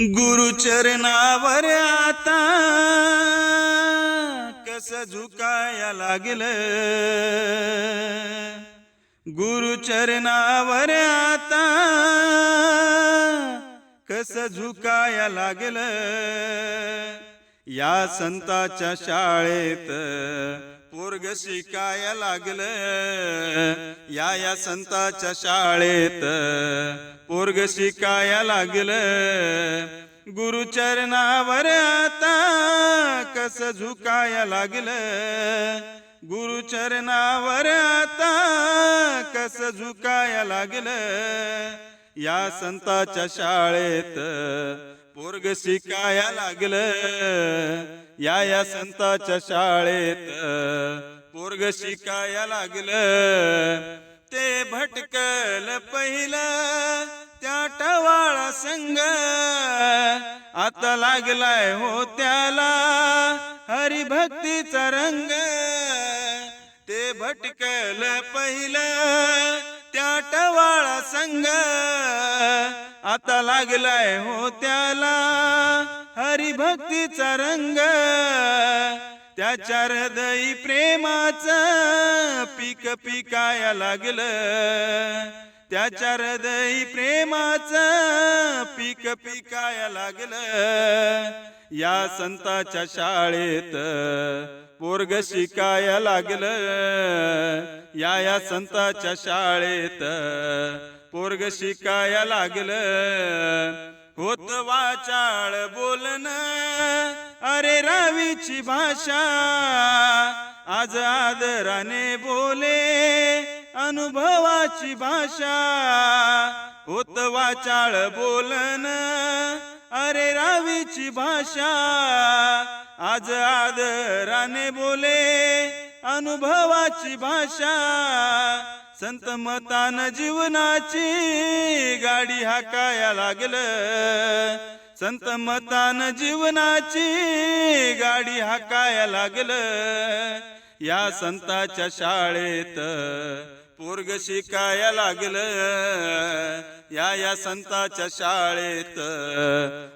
गुरुचरणावर आता कस झुकाया लागल? गुरुचरणावर आता कस झुकाया लागलं? या संताच्या शाळेत पोरग शिकाया लागलं. या या संताच्या शाळेत पोरग शिकाया लागलं. गुरुचरणावर आता कस झुकाया लागलं. गुरुचरणावर आता कस झुकाया लागलं. या संताच्या शाळेत पोरग शिकाया लागलं. या या संताच्या शाळेत पोरग शिकाया लागलं. ते भटकल पहिलं त्या टवाळा संग. आता लागलाय हो त्याला हरिभक्तीचा रंग. ते भटकल पहिलं त्या टवाळा संग. आता लागलाय हो त्याला हरिभक्तीचा रंग त्याच्या हृदयी प्रेमाच पीक पिकाया लागलं. त्याच्या हृदयी प्रेमाच पीक पिकाया लागलं. या संताच्या शाळेत पोरग शिकाया लागलं. या या संताच्या शाळेत पोरग शिकाया लागलं. होत वाचाळ बोलन. अरे रावीची भाषा आज आदराने बोले. अनुभवाची भाषा होत वाचाळ बोलन. अरे रावीची भाषा आज आदराने बोले. अनुभवाची भाषा संत मतान जीवनाची गाडी हाकाया लागलं. संत मतान जीवनाची गाडी हाकाया लागलं. या संताच्या शाळेत पोरग शिकाया लागलं. या या संताच्या शाळेत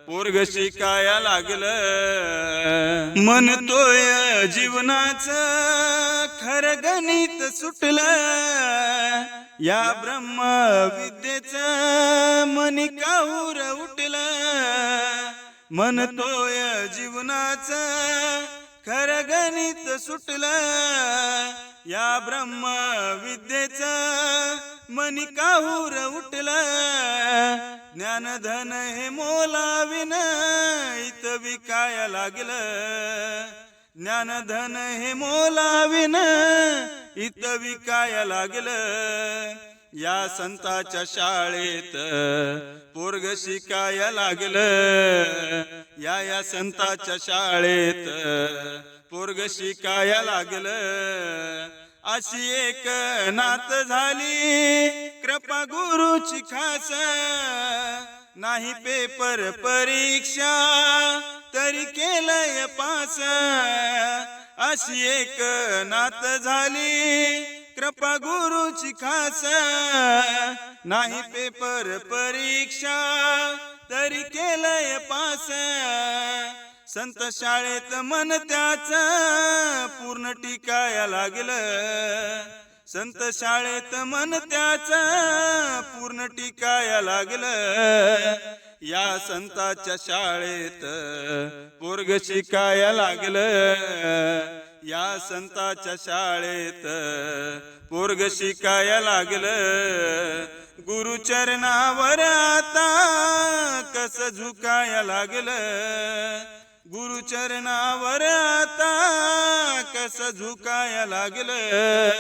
पोरग शिकाया लागलं. म्हणतोय जीवनाच खर गणित सुटलं. या ब्रह्म विद्येच मनी काहूर उठलं. म्हणतोय जीवनाच खर गणित सुटलं. या ब्रह्म विद्येच मनी काहूर उठलं ज्ञानधन हे मोलाविन इत विकाय लागलं. ज्ञानधन हे मोलाविन इत विकाय लागलं. या संताच्या शाळेत पोरग शिकाया लागलं. या या संताच्या शाळेत पोरग शिकाया लागलं. अशी एक नात झाली. कृपा गुरुची खास. नाही पेपर परीक्षा तरी केलंय पास. अशी एक नात झाली. कृपा गुरुची खास. नाही पेपर परीक्षा तरी केलंय पास. संत शाळेत मन त्याच पूर्ण टिकाया लागलं. संत शाळेत मन त्याच पूर्ण टिकाया लागलं. या संताच्या शाळेत पोरग शिकाया लागलं. या संताच्या शाळेत पोरग शिकाया लागलं. गुरुचरणावर आता कस झुकाया लागलं. गुरुचरणावर आता कस झुकाया लागलं?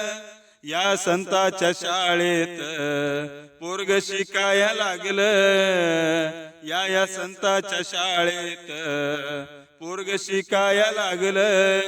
या संताच्या शाळेत पोरग शिकाया लागलं. या या संताच्या शाळेत पोरग शिकाया लागलं.